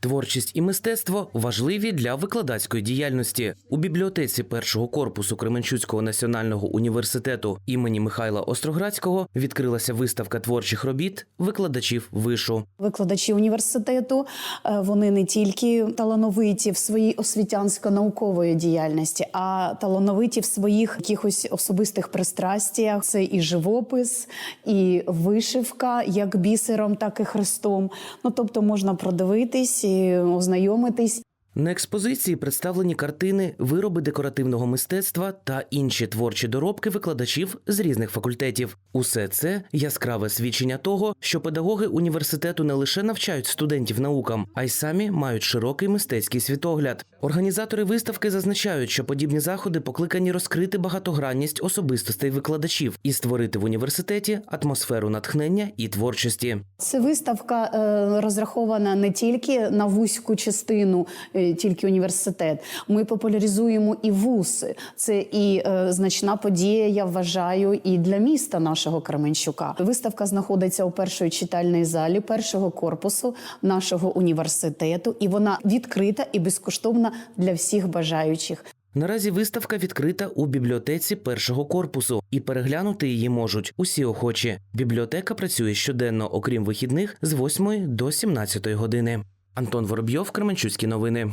Творчість і мистецтво важливі для викладацької діяльності. У бібліотеці першого корпусу Кременчуцького національного університету імені Михайла Остроградського відкрилася виставка творчих робіт викладачів вишу. Викладачі університету е, вони не тільки талановиті в своїй освітянсько-наукової діяльності, а талановиті в своїх якихось особистих пристрастіях. Це і живопис, і вишивка, як бісером, так і хрестом. Ну тобто можна продивитись, ознайомитись. На експозиції представлені картини, вироби декоративного мистецтва та інші творчі доробки викладачів з різних факультетів. Усе це яскраве свідчення того, що педагоги університету не лише навчають студентів наукам, а й самі мають широкий мистецький світогляд. Організатори виставки зазначають, що подібні заходи покликані розкрити багатогранність особистостей викладачів і створити в університеті атмосферу натхнення і творчості. Це виставка е, розрахована не тільки на вузьку частину, тільки університет. Ми популяризуємо і вузи. Це і е, значна подія, я вважаю, і для міста нашого Кременчука. Виставка знаходиться у першої читальній залі першого корпусу нашого університету, і вона відкрита і безкоштовна для всіх бажаючих. Наразі виставка відкрита у бібліотеці першого корпусу, і переглянути її можуть усі охочі. Бібліотека працює щоденно, окрім вихідних, з 8 до 17 години. Антон Воробйов, Кременчуцькі новини.